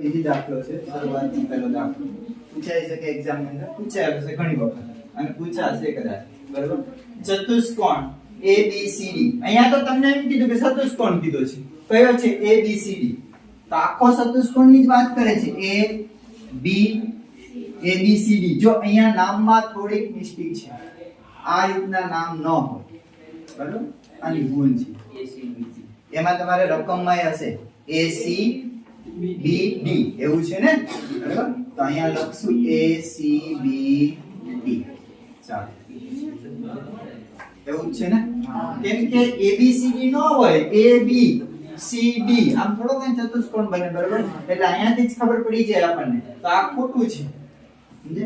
બીજી દાખલો છે શરૂઆતનો પહેલો દાખલો. પૂછાઈ શકે એક્ઝામ અંદર પૂછાય હશે ઘણી વખત. અને પૂછાશે કદાચ. બરાબર? ચતુષ્કોણ એ બી સી ડી અહીંયા તો તમને એમ કીધું કે ચતુષ્કોણ કીધો છે. કયો છે? એ બી સી ડી તો આખો ચતુષ્કોણની જ વાત કરે છે. એ બી એ બી સી ડી જો અહીંયા નામમાં થોડીક મિસ્ટેક છે. આ રીતના નામ ન હોય. બરાબર? આની ભૂલ છે. એમાં તમારે રકમમાં હશે. એ સી બી ડી એવું છે ને? બરાબર? તો અહીંયા લખશું એ સી બી ડી ચાલો. એવું છે ને? કેમ કે એ બી સી ડી ન હોય એ બી સી ડી આમ થોડો કઈ ચતુષ્કોણ બને બરાબર? એટલે અહીંયાથી જ ખબર પડી જાય આપણને. તો આ ખોટું છે. સમજે?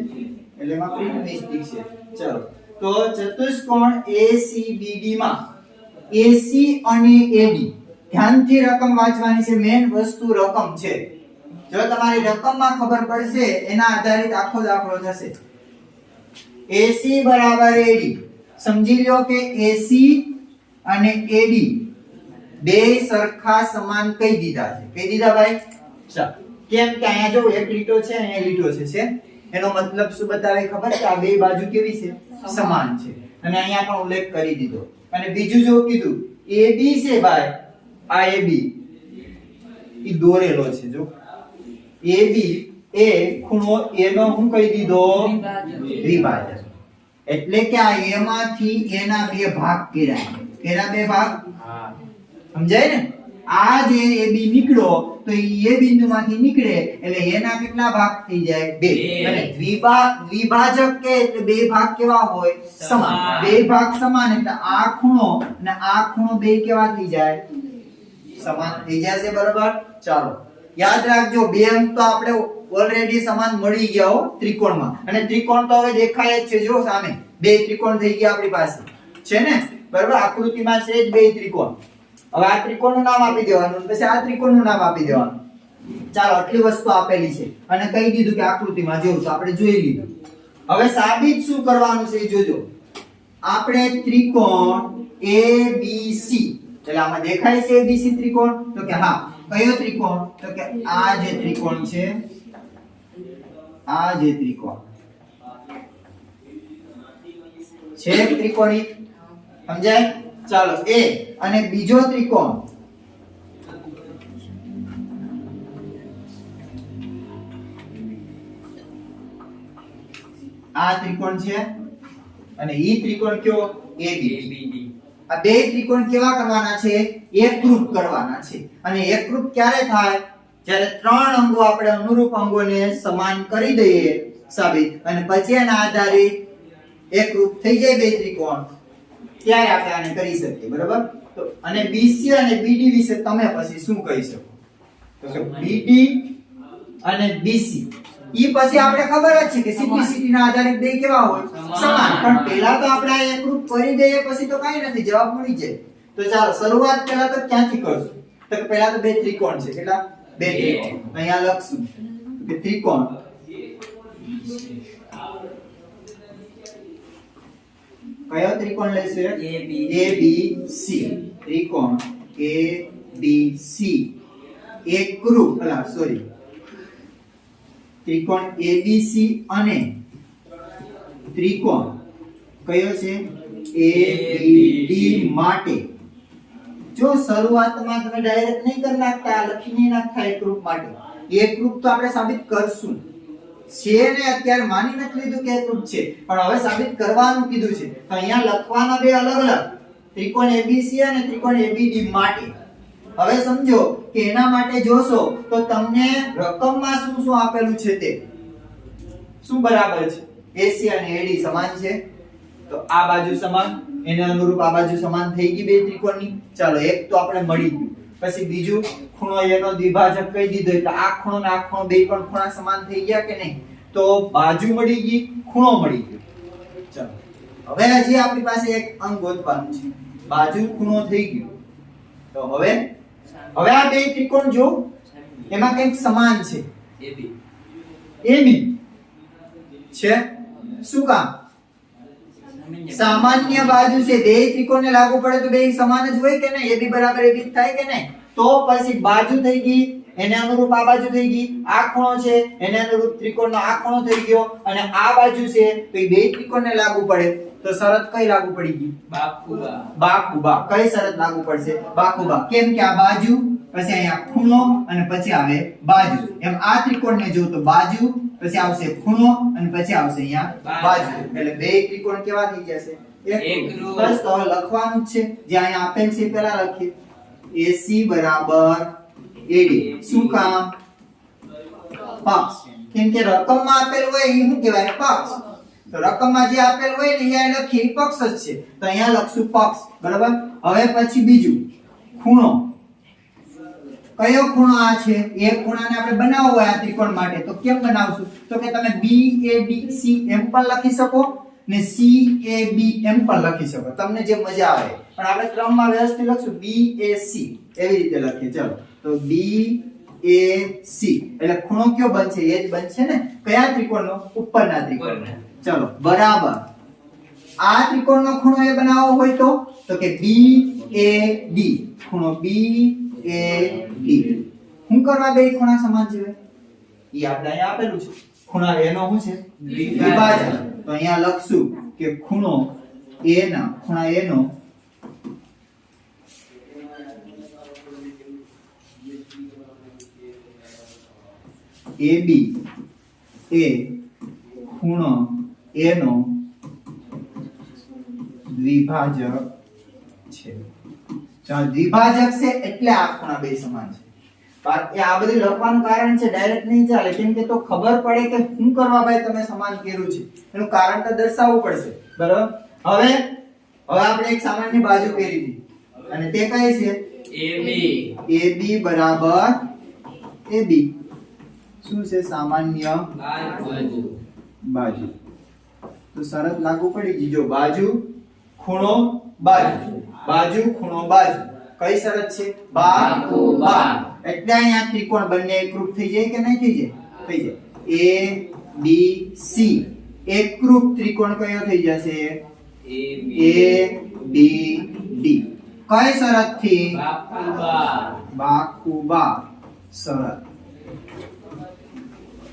એટલે એમાં પ્રિન્ટ મિસ્ટેક છે. ચલો. તો ચતુષ્કોણ ACBD માં. AC અને AD ધ્યાનથી રકમ વાંચવાની છે મેન વસ્તુ રકમ છે. જો તમારી રકમમાં ખબર પડશે, એના આધારિત આખો દાખલો થશે. AC બરાબર AD સમજી લ્યો કે AC અને AD બે સરખા સમાન કહી દીધા છે? કહી દીધા ભાઈ? કેમ કે અહીંયા જો એક લીટો છે, અહીંયા લીટો છે છે. એનો મતલબ શું બતાવે ખબર છે? આ બે બાજુ કેવી છે? સમાન છે. અને અહીંયા પણ ઉલ્લેખ કરી દીધો. અને બીજું જો કીધું AB છે ભાઈ. આ AB એ દોરેલો છે જો. AB એ ખૂણો A નો હું કહી દીધો? દ્વિભાજક. એટલે કે આ A માંથી A ના બે ભાગ કર્યા. કેના બે ભાગ? સમજાય ને? આ જે AB નીકળો તો એ બિંદુમાંથી નીકળે એટલે એના કેટલા ભાગ થઈ જાય? બે. બે. અને દ્વિભા દ્વિભાજક કે એટલે બે ભાગ કેવા હોય? સમાન. સમાન. બે ભાગ સમાન એટલે આ ખૂણો અને આ ખૂણો બે કેવા થઈ જાય? સમાન થઈ જશે બરાબર? ચાલો. યાદ રાખજો બે અંક તો આપણે ઓલરેડી સમાન મળી ગયા ત્રિકોણમાં. અને ત્રિકોણ તો હવે દેખાય જ છે, જો સામે. બે ત્રિકોણ થઈ ગયા આપણી પાસે. છે ને? બરાબર? આકૃતિમાં છે જ બે ત્રિકોણ. હવે આ ત્રિકોણનું નામ આપી દેવાનું પછી આ ત્રિકોણનું નામ આપી દેવાનું. ચાલો, આટલી વસ્તુ આપેલી છે. અને કહી દીધું કે આકૃતિમાં જેવું તો આપણે જોઈ લીધું. હવે સાબિત શું કરવાનું છે એ જોજો. આપણે ત્રિકોણ ABC એટલે આમાં દેખાય છે ABC ત્રિકોણ? તો કે હા. કયો ત્રિકોણ? તો કે આ જે ત્રિકોણ છે, આ જે ત્રિકોણ. છે ત્રિકોણી. સમજાય? ચાલો, એ અને બીજો ત્રિકોણ. આ ત્રિકોણ છે અને ઈ ત્રિકોણ કયો? ABD આ બે ત્રિકોણ કેવા કરવાના છે? એકરૂપ કરવાના છે. અને એકરૂપ ક્યારે થાય? જ્યારે ત્રણ અંગો આપણે અનુરૂપ અંગોને સમાન કરી દઈએ, સાબિત. અને પછી એના આધારે એકરૂપ થઈ જાય બે ત્રિકોણ. ત્યારે આપણે આને કરી શકીએ, બરાબર? તો અને BC અને BD વિશે તમે પછી શું કહી શકો? તો કે અને BC. ઈ પછી આપણે ખબર જ છે કે CPCD ના આધારે બે કેવા હોય? સમાન. પણ પહેલા તો આપણે એકરૂપ કરી દઈએ પછી તો કાંઈ નથી જવાબ મળી જાય. તો ચાલો શરૂઆત પહેલા તો ક્યાંથી કરશું? તો પહેલા તો બે ત્રિકોણ છે કેટલા? બે બે. ત્રિકોણ અહીંયા લખશું. કે ત્રિકોણ. કયો ત્રિકોણ લઈશું સી ત્રિકોણ. ABC એકરૂપ અલા સોરી ત્રિકોણ એબીસી અને ત્રિકોણ કયો છે? ABD માટે. જો શરૂઆતમાં તમે ડાયરેક્ટ નહીં કરી નાખતા લખી નહીં નાખતા એકરૂપ માટે. એકરૂપ તો આપણે સાબિત કરશું. છે ને અત્યારે માની નથી લીધું કે એકરૂપ છે, પણ હવે સાબિત કરવાનું કીધું છે. તો અહીંયા લખવાના બે અલગ અલગ. ત્રિકોણ એબીસી અને ત્રિકોણ એબીડી માટે. હવે સમજો કે એના માટે જોશો તો તમને રકમમાં શું શું આપેલું છે તે. શું બરાબર છે? એસી અને એડી સમાન છે? તો આ બાજુ સમાન, એને અનુરૂપ આ બાજુ સમાન થઈ ગઈ બે ત્રિકોણની. ચાલો, એક તો આપણે મળી ગયું. પછી બીજું, ખૂણો એનો દ્વિભાજક કહી દીધો એટલે આ ખૂણો ને આ ખૂણો બે પણ ખૂણા સમાન થઈ ગયા કે નહીં? તો બાજુ મળી ગઈ, ખૂણો મળી ગયો. ચાલો, હવે હજી આપણી પાસે એક અંગ ગોતવાનું છે. બાજુ ખૂણો થઈ ગયો. તો હવે હવે આ બે ત્રિકોણ જો એમાં કંઈક સમાન છે. એ બી. છે? શું કામ? સામાન્ય બાજુ છે. બે ત્રિકોણને લાગુ પડે તો બે સમાન જ હોય કે નહીં? એ બી બરાબર એ થાય કે નહીં? તો પછી બાજુ થઈ ગઈ એને અનુરૂપ આ બાજુ થઈ ગઈ આ ખૂણો છે એને અનુરૂપ ત્રિકોણનો આ ખૂણો થઈ ગયો અને આ બાજુ છે તો એ બે ત્રિકોણને લાગુ પડે. તો શરત કઈ લાગુ પડી ગઈ? બાકુબા. બાકુબા. કઈ શરત લાગુ પડશે? બાકુબા. કેમ કે આ બાજુ પછી અહીંયા ખૂણો અને પછી આવે બાજુ. એમ આ ત્રિકોણને જો તો બાજુ પછી આવશે ખૂણો અને પછી આવશે અહીંયા બાજુ. એટલે બે ત્રિકોણ કેવા થઈ જશે? એકરૂપ. એકરૂપ. બસ તો લખવાનું છે. જે અહીંયા આપેલ છે પેલા લખીએ. AC બરાબર AD શું કામ? પક્ષ. કેમ કે રકમમાં આપેલ હોય એ શું કહેવાય? પક્ષ. તો રકમમાં જે આપેલ હોય ને, અહીંયા લખીએ પક્ષ જ છે. તો અહીંયા લખશું પક્ષ. બરાબર? હવે પછી બીજું. ખૂણો. કયો ખૂણો આ છે? એ ખૂણાને આપણે બનાવવો હોય આ ત્રિકોણ માટે. તો કેમ બનાવશું? તો કે તમે BAD C એમ પણ લખી શકો. ને CAB એમ પણ લખી શકો. તમને જે મજા આવે. પણ આપણે ક્રમમાં વ્યવસ્થિત લખશું. BAC એવી રીતે લખીએ. ચલો. તો BAC એટલે ખૂણો કયો બનશે? એ જ બનશે ને? કયા ત્રિકોણનો? ઉપરના ત્રિકોણનો. ચલો. બરાબર. આ ત્રિકોણનો ખૂણો એ બનાવવો હોય તો? તો કે BAD ખૂણો BAD શું કરવા બે ખૂણા સમાન છે? એ આપણે અહીંયા આપેલું છે. ખૂણા એનો શું છે? વિભાજન. તો અહીંયા લખશું કે ખૂણો એ ના, ખૂણા એ નો બી એ ખૂણો એનો દ્વિભાજક છે. ચાલો દ્વિભાજક છે એટલે આ ખૂણા બે સમાન છે. બાકી આ બધું લખવાનું કારણ છે ડાયરેક્ટ નહીં ચાલે. કેમ કે તો ખબર પડે કે શું કરવા ભાઈ તમે સમાન કર્યું છે. એનું કારણ તો દર્શાવવું પડશે. બરાબર? હવે હવે આપણે એક સામાન્ય બાજુ કરી હતી અને તે કઈ છે? એબી AB બરાબર. AB શું છે સામાન્ય બાજુ? બાજુ? તો શરત લાગુ પડી ગઈ. જો બાજુ ખૂણો બાજુ. બાજુ ખૂણો બાજુ. કઈ શરત છે? બા બાકુ બા. એટલે અહીંયા ત્રિકોણ બંને એકરૂપ થઈ જાય કે નહીં થઈ જાય? થઈ જાય. A B C. એકરૂપ ત્રિકોણ કયો થઈ જશે? એ A B D. કઈ શરતથી બાકુબા બાકુબા શરત.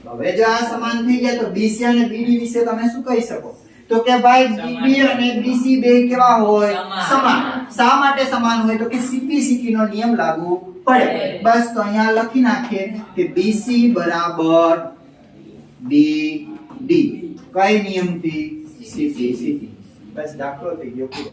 હવે જો આ સમાન થઈ ગયા તો BC અને BD વિશે તમે શું કહી શકો? તો કે ભાઈ બીબી અને બીસી બે કેવા હોય? સમાન. શા માટે સમાન હોય? તો કે સીપીસીટી નો નિયમ લાગુ પડે. બસ તો અહીંયા લખી નાખીએ કે બીસી બરાબર BD કઈ નિયમથી? CPCT બસ દાખલો થઈ ગયો.